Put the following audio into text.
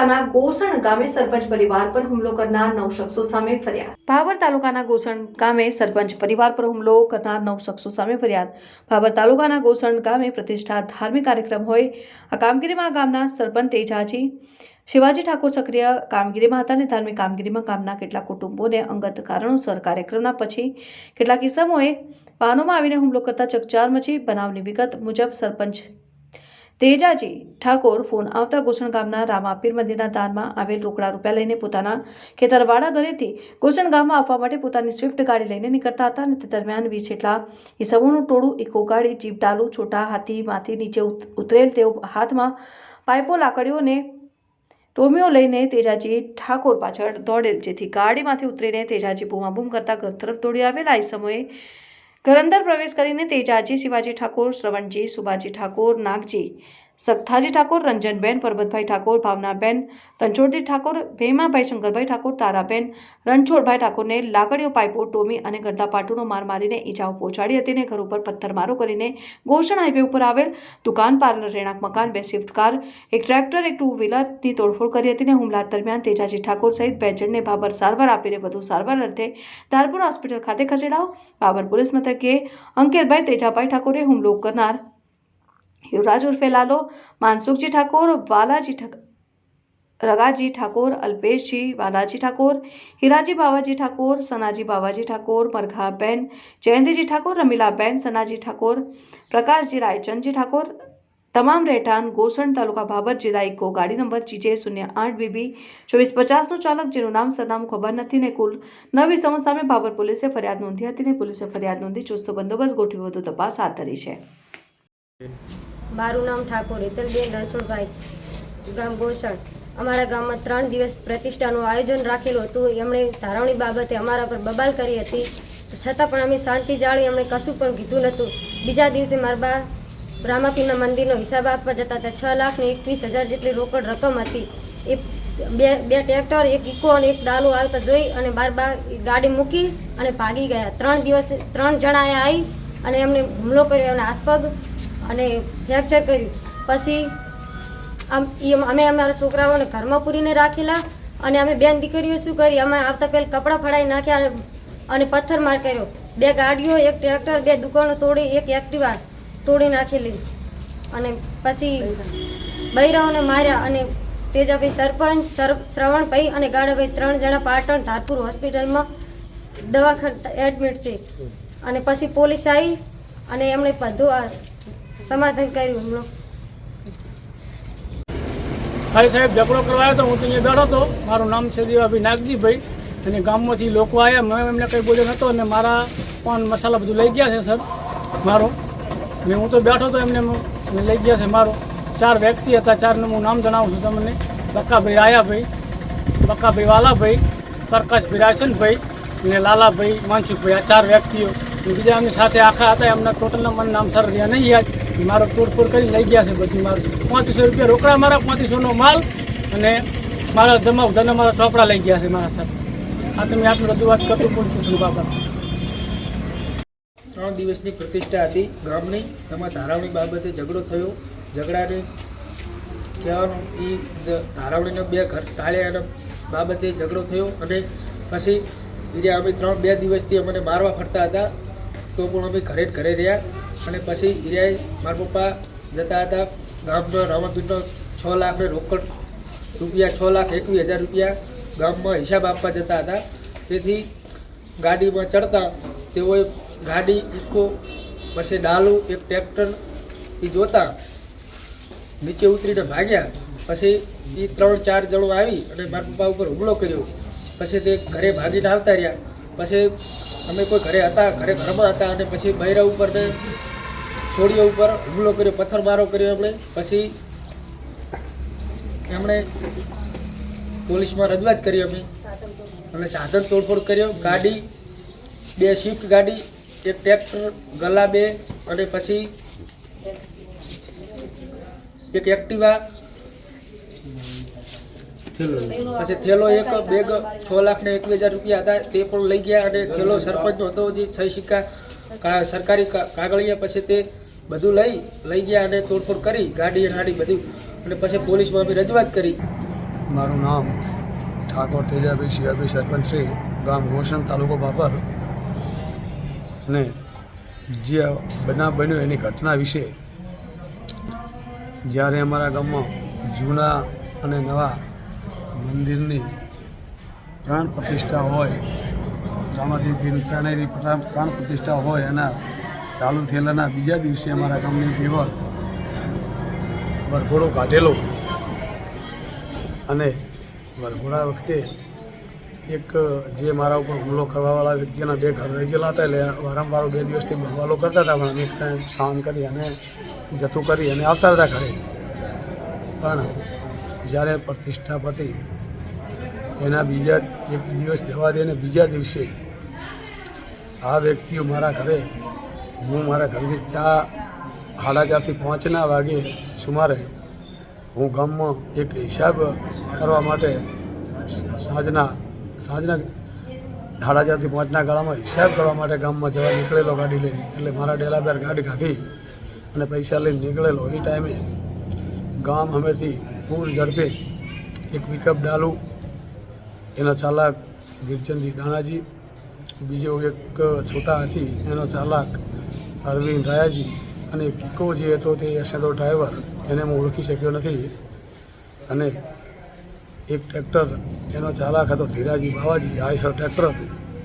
તાલુકાના ગોસણ ગામે સરપંચ પરિવાર પર હુમલો કરનાર નવ શખ્સો સામે ફરિયાદ. ભાવર તાલુકાના ગોસણ ગામે સરપંચ પરિવાર પર હુમલો કરનાર નવ શખ્સો સામે ફરિયાદ. ભાવર તાલુકાના ગોસણ ગામે પ્રતિષ્ઠા ધાર્મિક કાર્યક્રમ હોય, આ કામગીરીમાં ગામના સરપંચ તેજાજી શિવાજી ઠાકોર સક્રિય કામગીરીમાં હતા અને ધાર્મિક કામગીરીમાં ગામના કેટલાક કુટુંબોને અંગત કારણોસર કાર્યક્રમના પછી કેટલાક કિસ્સામોએ વાહનોમાં આવીને હુમલો કરતા ચકચાર મચી બનાવની વિગત મુજબ સરપંચ તેજાજી ઠાકોર ફોન આવતા ગોસણ ગામના રામાપીર મંદિરના દાનમાં આવેલ રોકડા રૂપિયા લઈને પોતાના ખેતરવાડા ઘરેથી ગોસણ ગામમાં આવવા માટે પોતાની સ્વિફ્ટ ગાડી લઈને નીકળતા હતા અને તે દરમિયાન વીસ જેટલા ઈસવોનું ટોળું ઇકો ગાડી, જીપ ડાલુ, છોટા હાથીમાંથી નીચે ઉતરેલ તેઓ હાથમાં પાઇપો લાકડીઓને ટોમીઓ લઈને તેજાજી ઠાકોર પાછળ દોડેલ, જેથી ગાડીમાંથી ઉતરીને તેજાજી બૂમાબૂમ કરતા ઘર તરફ દોડી આવેલા એ સમયે ઘર અંદર પ્રવેશ કરીને તેજાજી શિવાજી ઠાકોર શ્રવણજી સુભાજી ઠાકોર નાગજી સખ્થાજી ઠાકોર, રંજનબેન, પરબતભાઈ ઠાકોર, ભાવનાબેન, રણછોડજી ઠાકોર, ભેમાભાઈ શંકરભાઈ ઠાકોર, તારાબેન, રણછોડભાઈ ઠાકોરને લાકડીઓ પાઇપો, ટોમી અને ગરદાપાટુનો માર મારીને ઈજાઓ પહોંચાડી હતી અને ઘર ઉપર પથ્થરમારો કરીને ગોષણ હાઈવે ઉપર આવેલ દુકાન પાર્લર રહેણાંક મકાન, બે સ્વિફ્ટ કાર એક ટ્રેક્ટર, એક ટુ વ્હીલરની તોડફોડ કરી હતી અને હુમલા દરમિયાન તેજાજી ઠાકોર સહિત બે જણને બાબર સારવાર આપીને વધુ સારવાર અર્થે ધારપુર હોસ્પિટલ ખાતે ખસેડાવો બાબર પોલીસ મથકે અંકિતભાઈ તેજાભાઈ ઠાકોરે હુમલો કરનાર યુવરાજ ઉર્ફે લાલો માનસુખજી ઠાકોર વાલાજી રગાજી ઠાકોર અલ્પેશજી વાલાજી ઠાકોર હિરાજી બાવાજી ઠાકોર સનાજી બાવાજી ઠાકોર મરઘાબેન જયંતિજી ઠાકોર રમીલાબેન સનાજી ઠાકોર પ્રકાશજી રાયચંદજી ઠાકોર તમામ રહેઠાણ ગોસણ તાલુકા ભાભર જિલ્લા ઇકો ગાડી નંબર જીજે શૂન્ય આઠ બીબી ચોવીસ પચાસનો ચાલક જેનું નામ સરનામું ખબર નથી ને કુલ નવી સમજ સામે ભાભર પોલીસે ફરિયાદ નોંધી હતી ને પોલીસે ફરિયાદ નોંધી ચુસ્ત બંદોબસ્ત ગોઠવી વધુ તપાસ હાથ ધરી છે. મારું નામ ઠાકોર, હેતલબેન રણછોડભાઈ ગામ ગોસણ. અમારા ગામમાં ત્રણ દિવસ પ્રતિષ્ઠાનું આયોજન રાખેલું હતું. એમણે ધારવણી બાબતે અમારા પર બબાલ કરી હતી. છતાં પણ અમે શાંતિ જાળવી એમણે કશું પણ કીધું નહોતું. બીજા દિવસે મારા બા રામાપીના મંદિરનો હિસાબ આપવા જતા હતા. છ લાખ ને એકવીસ હજાર જેટલી રોકડ રકમ હતી. એ બે બે ટ્રેક્ટર, એક ઇકો અને એક ડાલુ આવતા જોઈ અને બાર બા ગાડી મૂકી અને ભાગી ગયા. ત્રણ દિવસ, ત્રણ જણા આવી અને એમને હુમલો કર્યો, એમના હાથ પગ અને ફ્રેક્ચર કર્યું. પછી આમ અમે અમારા છોકરાઓને ઘરમાં પૂરીને રાખેલા અને અમે બેન દીકરીઓ શું કરી? અમે આવતા પહેલાં કપડાં ફડાઈ નાખ્યા અને- પથ્થર માર કર્યો. બે ગાડીઓ, એક ટ્રેક્ટર, બે દુકાનો તોડી, એક એક્ટિવા તોડી નાખેલી અને પછી બૈરાઓને માર્યા અને તેજાભાઈ સરપંચ, સર, શ્રવણભાઈ અને ગાડાભાઈ ત્રણ જણા પાટણ ધારપુર હોસ્પિટલમાં દવાખાન એડમિટ છે. અને પછી પોલીસ આવી અને એમણે બધું સમાધાન કર્યું હમણાં. ખાલી સાહેબ, ઝઘડો કરવા આવ્યો તો હું તો અહીંયા બેઠો હતો. મારું નામ છે દેવાભાઈ નાગજીભાઈ. અને ગામમાંથી લોકો આવ્યા. મેં એમને કંઈ બોલ્યો નહોતો અને મારા પાન મસાલા બધું લઈ ગયા છે, સર. મારો. અને હું તો બેઠો હતો એમને મને લઈ ગયા છે મારો. ચાર વ્યક્તિ હતા. ચારનું હું નામ જણાવું છું તમને. બક્કાભાઈ આયાભાઈ, બક્કાભાઈ વાલાભાઈ, પ્રકાશભાઈ રાયસનભાઈ અને લાલાભાઈ, માનસુખભાઈ. આ ચાર વ્યક્તિઓ. બીજા એમની સાથે આખા હતા. એમના ટોટલના મને નામ સર રહ્યા નહીં યાદ. મારો તોડફોડ કરી લઈ ગયા છે બધી મારું પાંત્રીસો રૂપિયા રોકડા મારા, પાંત્રીસોનો માલ અને મારા જમા ધને મારા ચોપડા લઈ ગયા છે મારા સાથે. આ તમે આટલું રજૂઆત કરતું પૂછું છું બાબા ત્રણ દિવસની પ્રતિષ્ઠા હતી ગામની એમાં ધારાવણી બાબતે ઝઘડો થયો. ઝઘડાને કહેવાનું એ ધારાવણીને બે ઘર ટાળ્યા બાબતે ઝઘડો થયો અને પછી બીજા અમે ત્રણ, બે દિવસથી અમને મારવા ફરતા હતા. તો પણ અમે ઘરે ઘરે રહ્યા. અને પછી ઈરિયાએ મારા પપ્પા જતા હતા ગામનો રામાપીરનો છ લાખને રોકડ રૂપિયા, છ લાખ એકવીસ હજાર રૂપિયા ગામમાં હિસાબ આપવા જતા હતા. તેથી ગાડીમાં ચડતા તેઓએ ગાડી, ઇકો, પછી ડાલુ, એક ટ્રેક્ટર એ જોતા નીચે ઉતરીને ભાગ્યા. પછી એ ત્રણ, ચાર જણો આવી અને મારા પપ્પા ઉપર હુમલો કર્યો. પછી તે ઘરે ભાગીને આવતા રહ્યા. પછી અમે કોઈ ઘરે હતા, ઘરે ઘરમાં હતા અને પછી બૈરા ઉપર ને છોડીઓ ઉપર હુમલો કર્યો, પથ્થરમારો કર્યો એમણે. પછી એમણે પોલીસમાં રજૂઆત કરી અમે. અને સાધન તોડફોડ કર્યો, ગાડી, બે સ્વિફ્ટ ગાડી, એક ટ્રેક્ટર ગલા બે અને પછી એક એક્ટિવા પછી થેલો એક બેગ છ લાખ ને એકવીસ હજાર રૂપિયા હતા તે પણ લઈ ગયા અને થેલો સરપંચનો હતો જે છ સિક્કા સરકારી કા- કાગળિયા પછી તે બધું લઈ લઈ ગયા અને તોડફોડ કરી ગાડી ગાડી બધું. અને પછી પોલીસમાં અમે રજૂઆત કરી. મારું નામ ઠાકોર તેજાભાઈ શિવાભાઈ સરપંચ શ્રી ગામ ગોસણ તાલુકો બાપર અને જે બનાવ બન્યો એની ઘટના વિશે. જ્યારે અમારા ગામમાં જૂના અને નવા મંદિરની પ્રાણ પ્રતિષ્ઠા હોય રામાદેવી ત્રણેયની પ્રાણ પ્રતિષ્ઠા હોય એના ચાલુ થયેલાના બીજા દિવસે અમારા ગામની કેવળ વરઘોડો કાઢેલો અને વરઘોડા વખતે એક જે મારા ઉપર હુમલો કરવાવાળા વ્યક્તિના બે ઘર રહી ગયેલા હતા એટલે વારંવાર બે દિવસથી બહવાલો કરતા હતા, પણ અમે શાંત કરી અને જતું કરી અને આવતા હતા ઘરે. પણ જ્યારે પ્રતિષ્ઠા પતી એના બીજા એક દિવસ જવા દે અને બીજા દિવસે આ વ્યક્તિઓ મારા ઘરે, હું મારા ઘરની ચા સાડા ચારથી પાંચના વાગે સુમારે હું ગામમાં એક હિસાબ કરવા માટે સાંજના સાંજના સાડા ચારથી પાંચના ગાળામાં હિસાબ કરવા માટે ગામમાં જવા નીકળેલો ગાડી લઈને. એટલે મારા ડેલા પર ગાડી કાઢી અને પૈસા લઈને નીકળેલો. એ ટાઈમે ગામ હમેથી પૂર ઝડપે એક પિકઅપ ડાલુ. એનો ચાલક ગિરચંદજી દાણાજી બીજો એક છોટા હાથી, એનો ચાલક અરવિંદ રાયાજી અને કિકો જે હતો તે એસેડો ડ્રાઈવર એને હું ઓળખી શક્યો નથી. અને એક ટ્રેક્ટર એનો ચાલક હતો ધીરાજી બાવાજી આયસર ટ્રેક્ટર હતું